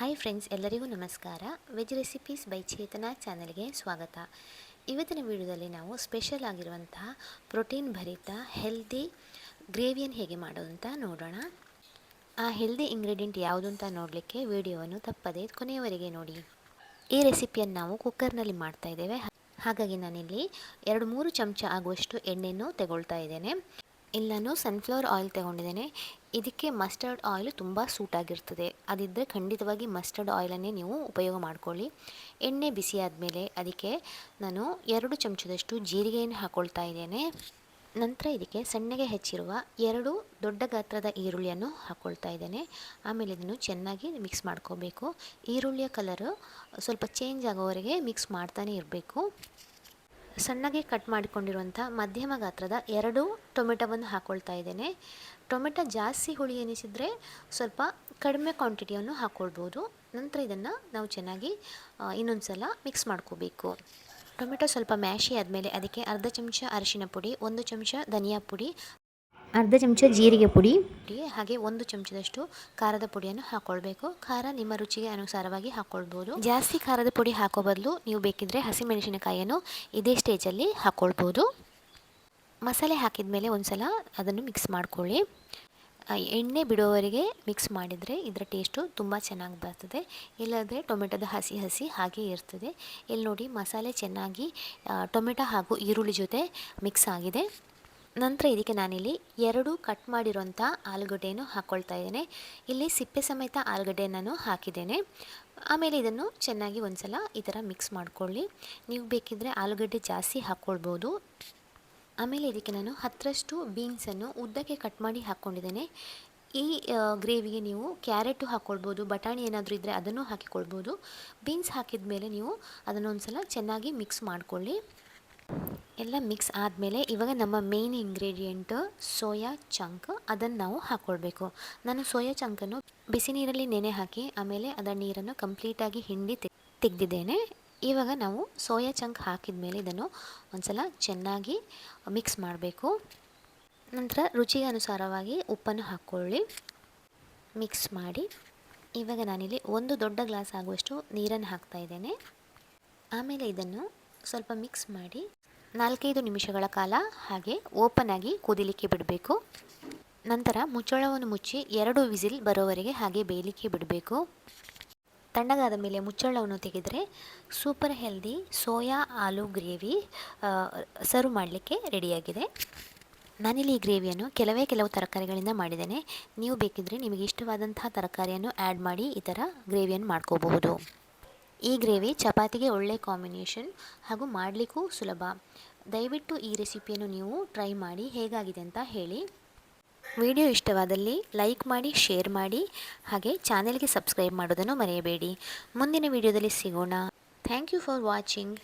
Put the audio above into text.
Hi friends ಎಲ್ಲರಿಗೂ ನಮಸ್ಕಾರ. Veg recipes by Chetana ಚಾನಲ್ಗೆ ಸ್ವಾಗತ. ಇವತ್ತಿನ ವಿಡಿಯೋದಲ್ಲಿ ನಾವು ಸ್ಪೆಷಲ್ ಆಗಿರುವಂತಹ ಪ್ರೋಟೀನ್ ಭರಿತ ಹೆಲ್ದಿ ಗ್ರೇವಿಯನ್ನು ಹೇಗೆ ಮಾಡೋದು ಅಂತ ನೋಡೋಣ. ಆ ಹೆಲ್ದಿ ಇಂಗ್ರೀಡಿಯೆಂಟ್ ಯಾವುದು ಅಂತ ನೋಡಲಿಕ್ಕೆ ವಿಡಿಯೋವನ್ನು ತಪ್ಪದೆ ಕೊನೆಯವರೆಗೆ ನೋಡಿ. ಈ ರೆಸಿಪಿಯನ್ನು ನಾವು ಕುಕ್ಕರ್ನಲ್ಲಿ ಮಾಡ್ತಾ ಇದ್ದೇವೆ. ಹಾಗಾಗಿ ನಾನಿಲ್ಲಿ ಎರಡು ಮೂರು ಚಮಚ ಆಗುವಷ್ಟು ಎಣ್ಣೆಯನ್ನು ತಗೊಳ್ತಾ ಇದ್ದೇನೆ. ಇಲ್ಲ ನಾನು ಸನ್ಫ್ಲವರ್ ಆಯಿಲ್ ತಗೊಂಡಿದ್ದೇನೆ. ಇದಕ್ಕೆ ಮಸ್ಟರ್ಡ್ ಆಯಿಲ್ ತುಂಬ ಸೂಟಾಗಿರ್ತದೆ ಅದಿದ್ದರೆ ಖಂಡಿತವಾಗಿ ಮಸ್ಟರ್ಡ್ ಆಯಿಲನ್ನೇ ನೀವು ಉಪಯೋಗ ಮಾಡ್ಕೊಳ್ಳಿ. ಎಣ್ಣೆ ಬಿಸಿ ಆದಮೇಲೆ ಅದಕ್ಕೆ ನಾನು ಎರಡು ಚಮಚದಷ್ಟು ಜೀರಿಗೆಯನ್ನು ಹಾಕ್ಕೊಳ್ತಾ ಇದ್ದೇನೆ. ನಂತರ ಇದಕ್ಕೆ ಸಣ್ಣಗೆ ಹೆಚ್ಚಿರುವ ಎರಡು ದೊಡ್ಡ ಗಾತ್ರದ ಈರುಳ್ಳಿಯನ್ನು ಹಾಕ್ಕೊಳ್ತಾ ಇದ್ದೇನೆ. ಆಮೇಲೆ ಇದನ್ನು ಚೆನ್ನಾಗಿ ಮಿಕ್ಸ್ ಮಾಡ್ಕೋಬೇಕು. ಈರುಳ್ಳಿಯ ಕಲರು ಸ್ವಲ್ಪ ಚೇಂಜ್ ಆಗೋವರೆಗೆ ಮಿಕ್ಸ್ ಮಾಡ್ತಾನೆ ಇರಬೇಕು. ಸಣ್ಣಗೆ ಕಟ್ ಮಾಡಿಕೊಂಡಿರುವಂಥ ಮಧ್ಯಮ ಗಾತ್ರದ ಎರಡು ಟೊಮೆಟೊವನ್ನು ಹಾಕ್ಕೊಳ್ತಾ ಇದ್ದೇನೆ. ಟೊಮೆಟೊ ಜಾಸ್ತಿ ಹುಳಿ ಎನಿಸಿದರೆ ಸ್ವಲ್ಪ ಕಡಿಮೆ ಕ್ವಾಂಟಿಟಿಯನ್ನು ಹಾಕ್ಕೊಳ್ಬೋದು ನಂತರ ಇದನ್ನು ನಾವು ಚೆನ್ನಾಗಿ ಇನ್ನೊಂದು ಸಲ ಮಿಕ್ಸ್ ಮಾಡ್ಕೋಬೇಕು. ಟೊಮೆಟೊ ಸ್ವಲ್ಪ ಮ್ಯಾಶಿ ಆದಮೇಲೆ ಅದಕ್ಕೆ ಅರ್ಧ ಚಮಚ ಅರಿಶಿನ ಪುಡಿ, ಒಂದು ಚಮಚ ಧನಿಯಾ ಪುಡಿ ಅರ್ಧ ಚಮಚ ಜೀರಿಗೆ ಪುಡಿ. ಹಾಗೆ ಒಂದು ಚಮಚದಷ್ಟು ಖಾರದ ಪುಡಿಯನ್ನು ಹಾಕ್ಕೊಳ್ಬೇಕು ಖಾರ ನಿಮ್ಮ ರುಚಿಗೆ ಅನುಸಾರವಾಗಿ ಹಾಕ್ಕೊಳ್ಬೋದು ಜಾಸ್ತಿ ಖಾರದ ಪುಡಿ ಹಾಕೋ ಬದಲು ನೀವು ಬೇಕಿದ್ರೆ ಹಸಿಮೆಣಸಿನಕಾಯಿಯನ್ನು ಇದೇ ಸ್ಟೇಜಲ್ಲಿ ಹಾಕ್ಕೊಳ್ಬೋದು ಮಸಾಲೆ ಹಾಕಿದ ಮೇಲೆ ಒಂದು ಸಲ ಅದನ್ನು ಮಿಕ್ಸ್ ಮಾಡ್ಕೊಳ್ಳಿ. ಎಣ್ಣೆ ಬಿಡೋವರೆಗೆ ಮಿಕ್ಸ್ ಮಾಡಿದರೆ ಇದರ ಟೇಸ್ಟು ತುಂಬ ಚೆನ್ನಾಗಿ ಬರ್ತದೆ. ಇಲ್ಲದ್ರೆ ಟೊಮೆಟೊದ ಹಸಿ ಹಸಿ ಹಾಗೆ ಇರ್ತದೆ. ಇಲ್ಲಿ ನೋಡಿ ಮಸಾಲೆ ಚೆನ್ನಾಗಿ ಟೊಮೆಟೊ ಹಾಗೂ ಈರುಳ್ಳಿ ಜೊತೆ ಮಿಕ್ಸ್ ಆಗಿದೆ. ನಂತರ ಇದಕ್ಕೆ ನಾನಿಲ್ಲಿ ಎರಡು ಕಟ್ ಮಾಡಿರುವಂಥ ಆಲೂಗಡ್ಡೆಯನ್ನು ಹಾಕ್ಕೊಳ್ತಾ ಇದ್ದೇನೆ. ಇಲ್ಲಿ ಸಿಪ್ಪೆ ಸಮೇತ ಆಲೂಗಡ್ಡೆಯನ್ನು ಹಾಕಿದ್ದೇನೆ. ಆಮೇಲೆ ಇದನ್ನು ಚೆನ್ನಾಗಿ ಒಂದು ಸಲ ಈ ಥರ ಮಿಕ್ಸ್ ಮಾಡ್ಕೊಳ್ಳಿ. ನೀವು ಬೇಕಿದ್ದರೆ ಆಲೂಗಡ್ಡೆ ಜಾಸ್ತಿ ಹಾಕ್ಕೊಳ್ಬೋದು ಆಮೇಲೆ ಇದಕ್ಕೆ ನಾನು ಹತ್ತರಷ್ಟು ಬೀನ್ಸನ್ನು ಉದ್ದಕ್ಕೆ ಕಟ್ ಮಾಡಿ ಹಾಕ್ಕೊಂಡಿದ್ದೇನೆ. ಈ ಗ್ರೇವಿಗೆ ನೀವು ಕ್ಯಾರೆಟು ಹಾಕ್ಕೊಳ್ಬೋದು ಬಟಾಣಿ ಏನಾದರೂ ಇದ್ದರೆ ಅದನ್ನು ಹಾಕಿಕೊಳ್ಬೋದು. ಬೀನ್ಸ್ ಹಾಕಿದ ಮೇಲೆ ನೀವು ಅದನ್ನು ಒಂದು ಸಲ ಚೆನ್ನಾಗಿ ಮಿಕ್ಸ್ ಮಾಡಿಕೊಳ್ಳಿ. ಎಲ್ಲ ಮಿಕ್ಸ್ ಆದಮೇಲೆ ಇವಾಗ ನಮ್ಮ ಮೇನ್ ಇಂಗ್ರೀಡಿಯೆಂಟು ಸೋಯಾ ಚಂಕ್ ಅದನ್ನು ನಾವು ಹಾಕ್ಕೊಳ್ಬೇಕು ನಾನು ಸೋಯಾ ಚಂಕನ್ನು ಬಿಸಿ ನೀರಲ್ಲಿ ನೆನೆ ಹಾಕಿ ಆಮೇಲೆ ಅದರ ನೀರನ್ನು ಕಂಪ್ಲೀಟಾಗಿ ಹಿಂಡಿ ತೆಗೆದಿದ್ದೇನೆ. ಇವಾಗ ನಾವು ಸೋಯಾ ಚಂಕ್ ಹಾಕಿದ ಮೇಲೆ ಇದನ್ನು ಒಂದ್ಸಲ ಚೆನ್ನಾಗಿ ಮಿಕ್ಸ್ ಮಾಡಬೇಕು. ನಂತರ ರುಚಿಗೆ ಅನುಸಾರವಾಗಿ ಉಪ್ಪನ್ನು ಹಾಕ್ಕೊಳ್ಳಿ. ಮಿಕ್ಸ್ ಮಾಡಿ ಇವಾಗ ನಾನಿಲ್ಲಿ ಒಂದು ದೊಡ್ಡ ಗ್ಲಾಸ್ ಆಗುವಷ್ಟು ನೀರನ್ನು ಹಾಕ್ತಾ ಇದ್ದೇನೆ. ಆಮೇಲೆ ಇದನ್ನು ಸ್ವಲ್ಪ ಮಿಕ್ಸ್ ಮಾಡಿ ನಾಲ್ಕೈದು ನಿಮಿಷಗಳ ಕಾಲ ಹಾಗೆ ಓಪನ್ ಆಗಿ ಕುದಿಲಿಕ್ಕೆ ಬಿಡಬೇಕು. ನಂತರ ಮುಚ್ಚಳವನ್ನು ಮುಚ್ಚಿ ಎರಡು ವಿಸಿಲ್ ಬರೋವರೆಗೆ ಹಾಗೆ ಬೇಯಲಿಕ್ಕೆ ಬಿಡಬೇಕು. ತಣ್ಣಗಾದ ಮೇಲೆ ಮುಚ್ಚಳವನ್ನು ತೆಗೆದರೆ super healthy soya aloo gravy serve ಮಾಡಲಿಕ್ಕೆ ರೆಡಿಯಾಗಿದೆ. ನಾನಿಲ್ಲಿ ಈ ಗ್ರೇವಿಯನ್ನು ಕೆಲವೇ ಕೆಲವು ತರಕಾರಿಗಳಿಂದ ಮಾಡಿದ್ದೇನೆ. ನೀವು ಬೇಕಿದ್ದರೆ ನಿಮಗೆ ಇಷ್ಟವಾದಂತಹ ತರಕಾರಿಯನ್ನು ಆ್ಯಡ್ ಮಾಡಿ ಈ ಥರ ಗ್ರೇವಿಯನ್ನು ಮಾಡ್ಕೋಬಹುದು. ಈ ಗ್ರೇವಿ ಚಪಾತಿಗೆ ಒಳ್ಳೆ ಕಾಂಬಿನೇಷನ್ ಹಾಗೂ ಮಾಡಲಿಕ್ಕೂ ಸುಲಭ. ದಯವಿಟ್ಟು ಈ ರೆಸಿಪಿಯನ್ನು ನೀವು ಟ್ರೈ ಮಾಡಿ ಹೇಗಾಗಿದೆ ಅಂತ ಹೇಳಿ. ವಿಡಿಯೋ ಇಷ್ಟವಾದಲ್ಲಿ ಲೈಕ್ ಮಾಡಿ ಶೇರ್ ಮಾಡಿ, ಹಾಗೆ ಚಾನೆಲ್ಗೆ ಸಬ್ಸ್ಕ್ರೈಬ್ ಮಾಡೋದನ್ನು ಮರೆಯಬೇಡಿ. ಮುಂದಿನ ವಿಡಿಯೋದಲ್ಲಿ ಸಿಗೋಣ. Thank you for watching